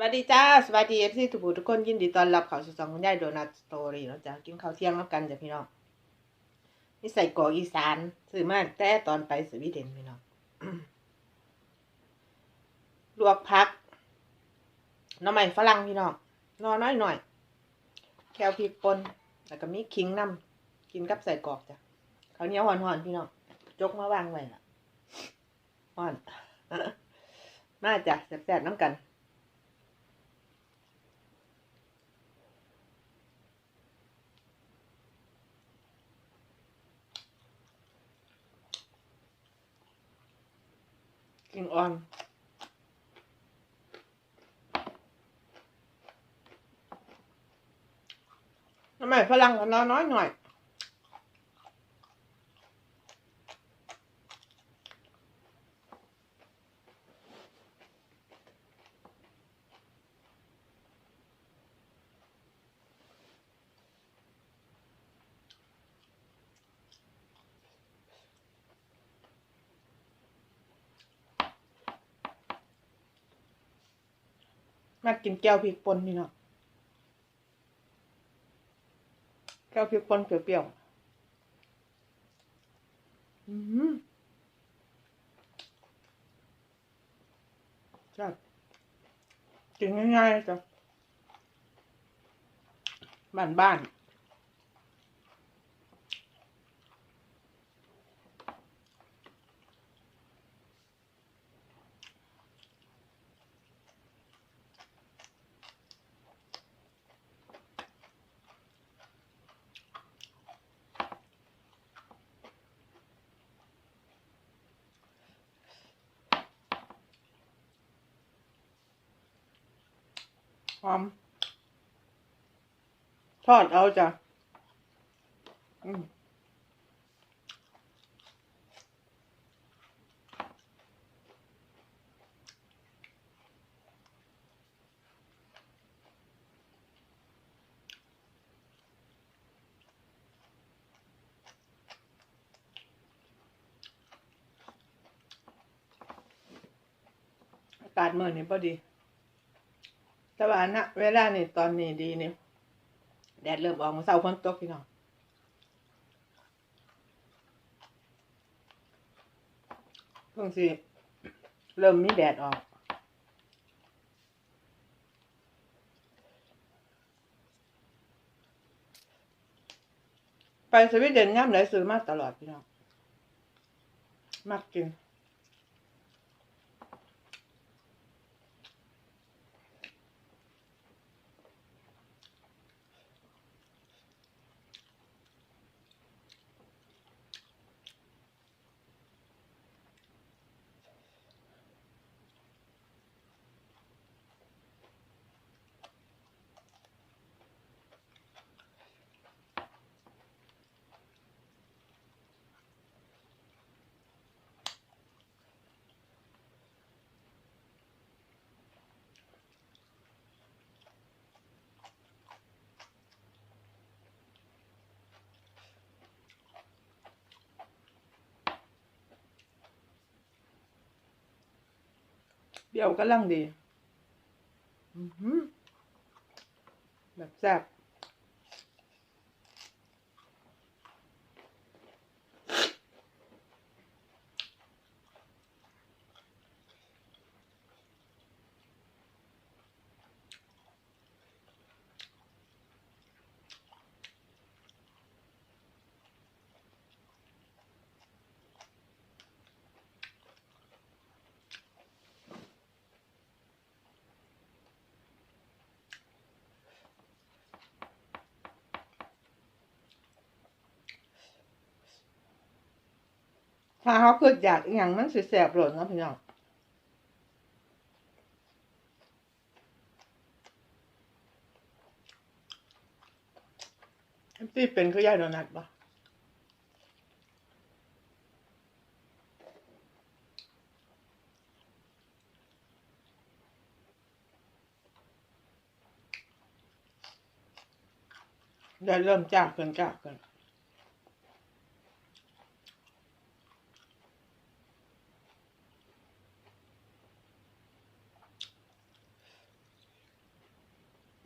วัสดีจ้าสวัสดีเอฟซีทุกผู้ทุกคนยินดีต้อนรับเข้าสู่ช่องคุณยายโดนัทสตอรี่เนาะจ้ะกินข้าวเที่ยงแล้วกันจ้ะพี่น้องนี่ใส่กรอกอีสานซื้อมาแต่ตอนไปสวีเดนพี่น้องลวกพักหน้ำใหม่ฝรั่งพี่น้องนอน้อยหน่อยแคลพริกป่นแล้วก็มีขิงน้ำกินกับใส่กรอกจ้ะข้าวเหนียวห่อนๆพี่น้องจกมาวางไว้ละหอนมาจ้ะแซ่บๆน้ำกัน กิ่งอ่อนทำไมฝรั่งกันน้อยหน่อย มากินแก้วพริกป่นพี่เนาะแก้วพริกป่นเปรี้ยวๆ อืมจัดกินง่ายๆจ้ะบ้านๆานๆหอมทอดเอาจ้ะอืมอากาศเมื่อนี้พอดี แต่ว่าณเวลานี่ตอนนี้ดีนี่แดดเริ่มออกมาเศร้าฝนตกพี่น้องเพิ่งสิเริ่มมีแดดออกไปสวีเดนย่ำไหนซื้อมาตลอดพี่น้องมักกิน เปรี้ยวกำลังดีอือหือแบบแซ่บ ถ้าเขาเกิดอยากอย่างมันสิแซ่บหล่นนะพี่น้องที่เป็นคือยายโดนัทปะได้เริ่มจากกินจากกิน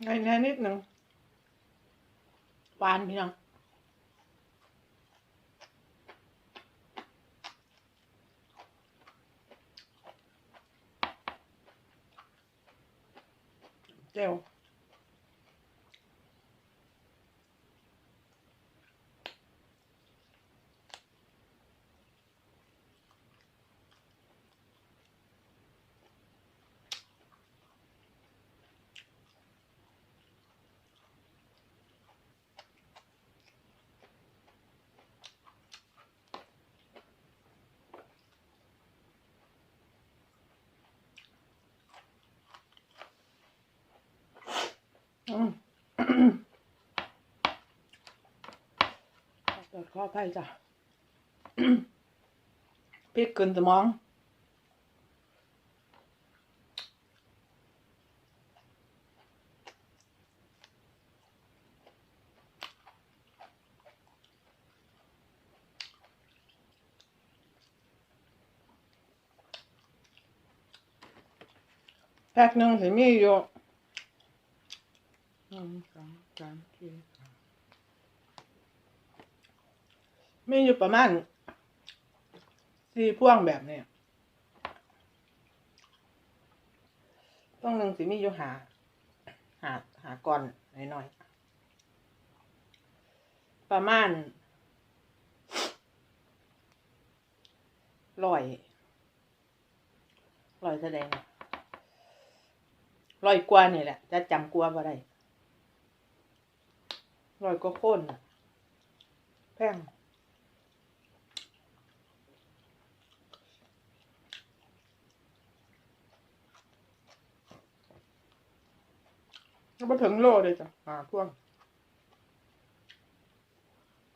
ไงแน่นิด หนึ่งหวานพี่น้องเจีย เปิดข้อไพ่จ้ะพริกขึ้นสมองแพ็คหนึ่งสิมีอยู่ห นึ่งสองสามสี่ห้ามีอยู่ประมาณสี่พ่วงแบบนี้ต้องหนึ่งสิมีอยู่หา หาหาก่อนหน่อยๆประมาณร้อยร้อยแสดงร้อยกว่านี่แหละ จะจำกว่าบ่ได้ ร้อยก็โค่นแพงก็มาถึงโลเลยจ้ะหาพ่วง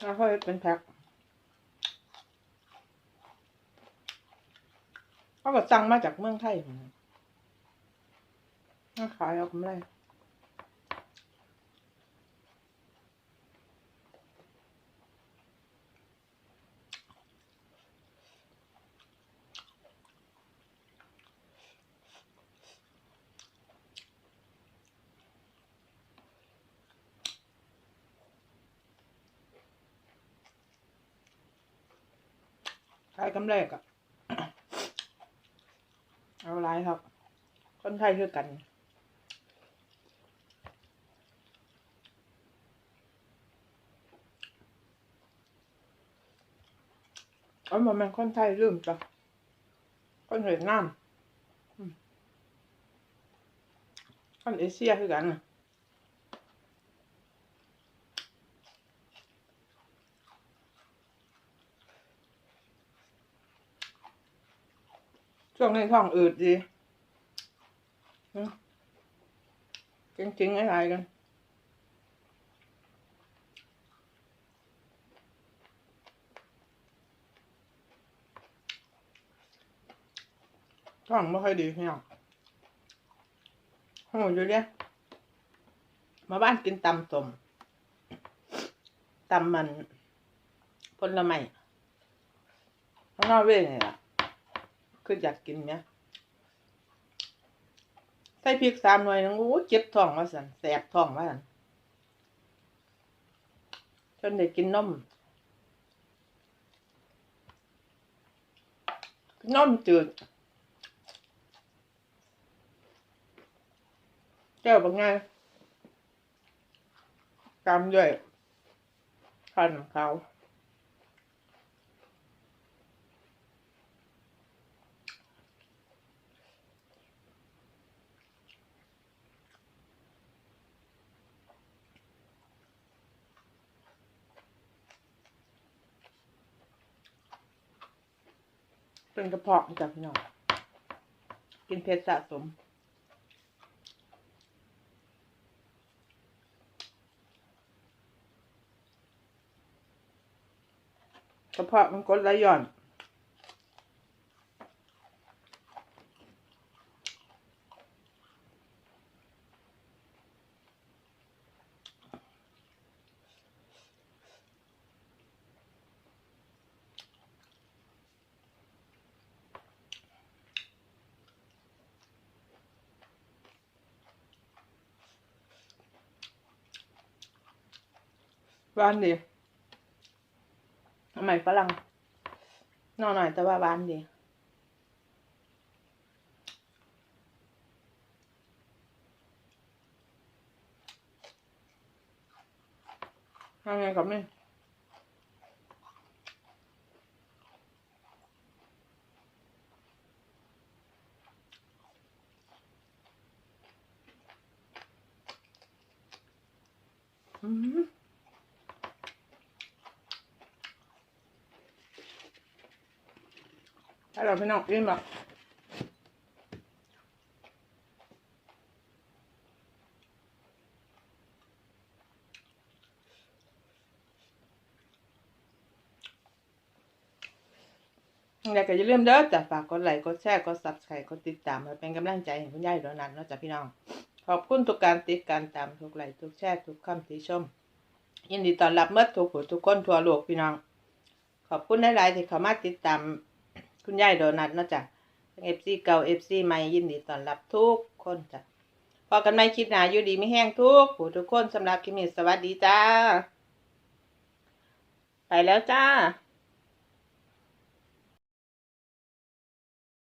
แล้วค่อยเป็นแพ็คเขาก็สั่งมาจากเมืองไทยเหมือนกันขายเอากำไร ขายกำไรก็เอาไรครับ คนไทยคือกันเอามาเป็นคนไทยลืมจ้ะคนเวียดนามคนเอเชียคือกันนะ ช่วงนี้ท้องอืดดีอืมจริงอะไรกัน ท้องไม่ค่อยดีพี่น้องโหอยู่เนี่ยมาบ้านกินตำสมตำมันผลไม้ข้างนอกเว้ยนี่ล่ะ คืออยากกินเนี่ยใส่พริกสามหน่วยนึงโอ้เจ็บท้องว่าสันแสบท้องว่าสันจนได้กินนมนมจืดแก้วบางไงตามด้วยพันเขา เป็นกระเพาะจากพี่น้องกินเพชรสะสมกระเพาะมันกดไหลย่อน หวานดีทำไมฝรั่งนอนหน่อยแต่ว่าหวานดีทำไงกับนี่อืม ให้เราพี่น้องกินแบบอยากจะอย่าลืมเด้อจ้ะฝากกดไลค์กดแชร์กดซับสไครต์กดติดตามมาเป็นกำลังใจให้คุณยายดอนันเนาะจ้ะพี่น้อง ขอบคุณทุกการติดการตามทุกไลค์ทุกแชร์ทุกคำติชม ยินดีต้อนรับเมื่อทุกผู้ทุกคนทั่วโลกพี่น้อง ขอบคุณหลายๆที่เข้ามาติดตาม คุณยายโดนัทเนาะจ้ะเอฟซีเก่าเอฟซีใหม่ยินดีต้อนรับทุกคนจ้ะพอกันไม่คลิปหนาอยู่ดีไม่แห้งทุกผู้ทุกคนสำหรับคลิปนี้สวัสดีจ้า ไปแล้วจ้า